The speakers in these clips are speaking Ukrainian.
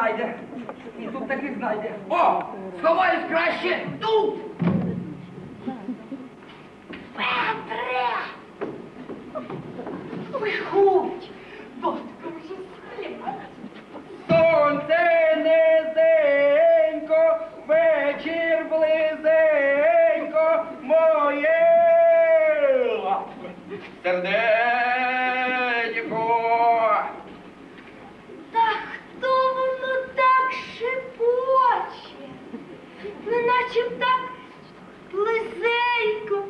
знайде. І тут таки знайде. О! Сховаюсь краще тут! Петре! Виходь! Батько вже спить. Сонце низенько, вечір близенько, моє серденько. Та хто воно так шепоче? Неначе так близенько.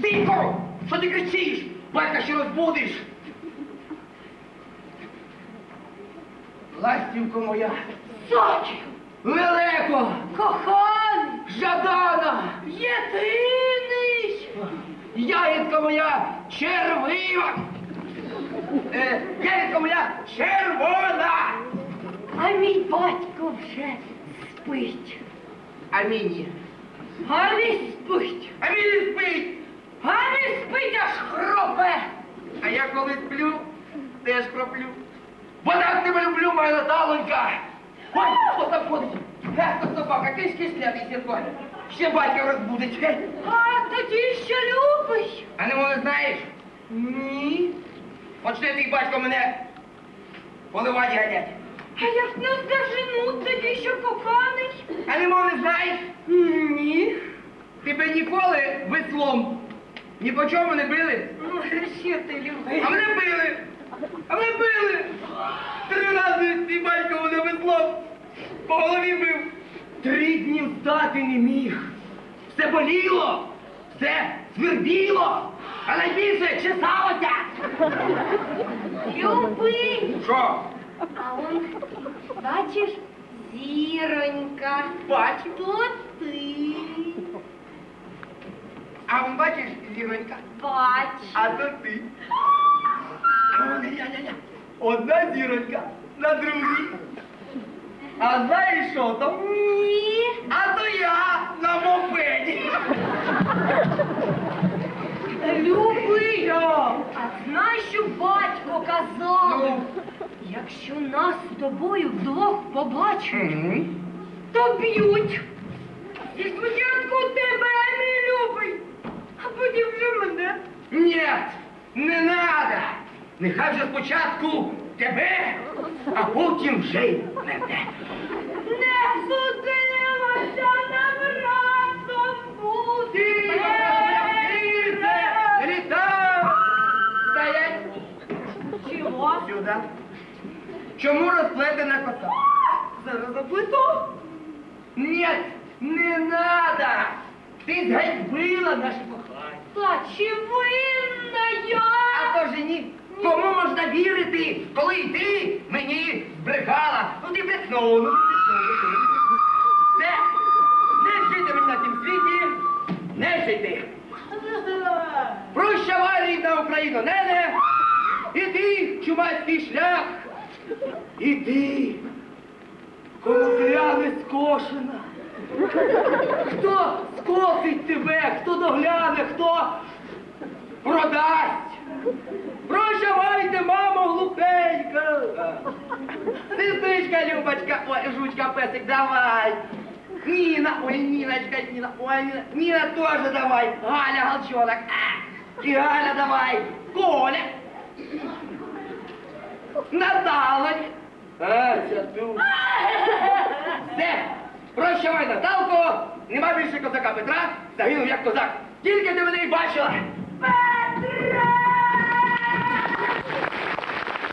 Тихо! Що ти кричиш? Батька ще розбудиш. Ластівко моя, Сочі! лелеко, Коханий! жадана, Єдиний! ягідка моя червива. Е, ягідка моя червона. А мій батько вже спить. А міні. А не спить. А міні спить. А не спить, аж хропе. А я коли сплю, теж проплю. Бо так тебе люблю, моя Наталонька. Ой, хто там ходить? Ге, хто собака, киш киш лятий сітко. Ще батька розбудить. А тоді що любиш? А не може знаєш? Ні. Що твій батько мене поливати ганять. А як не здожену тоді, що коханий? А не мов не знаєш? Ні. Тебе ніколи веслом ні по чому не били. Ну, що ти любиш? А мене били! А мене били! Три рази твій батько мене веслом по голові бив. Три дні встати не міг. Все боліло, все свербіло, а найбільше чесалося. Любий. Що? А он, бачиш, зіронька. Бачу. То ти. А вон бачиш, зіронька, Бач. а то ти. А вон ля-ля-ля. Одна зіронька на другій. А знаєш що там? Ні. А то я на мопеді. Любий. Що? А знаєш, що батько казав? Ну? Якщо нас з тобою вдвох побачать, Мгм. то б'ють. І спочатку тебе, мій любий, а потім вже мене. Нет, не надо. Нехай вже спочатку тебе, а потім вже й мене. Не судилося нам разом бути. Літа! Стоять Чого? сюди. Чому розплетена коса? Зараз заплету. Нет, не надо. Ти згадьбила наше кохання. Та чи винна я? А то ж ні. Кому можна вірити, коли й ти мені збрехала? Ну ти брехнула, ну ти брехнула. Все, не жити мені на цім світі, не жити. Прощавай, рідна Україна, нене, іди, чумацький шлях, іди, конопля не скошена. Хто скосить тебе, хто догляне, хто продасть? Прощавайте, мамо, глупенька. Сестричка, Любочка, ой, жучка, песик, давай. Ніна, ой, Ніночка, Ніна, ой, Ніна, Ніна тоже давай. Галя, Галчонок, і Галя давай. Коля. Наталочка. А, ця тут. Все, прощавай, Наталко, нема більше козака Петра, загинув як козак. Тільки ти мене й бачила.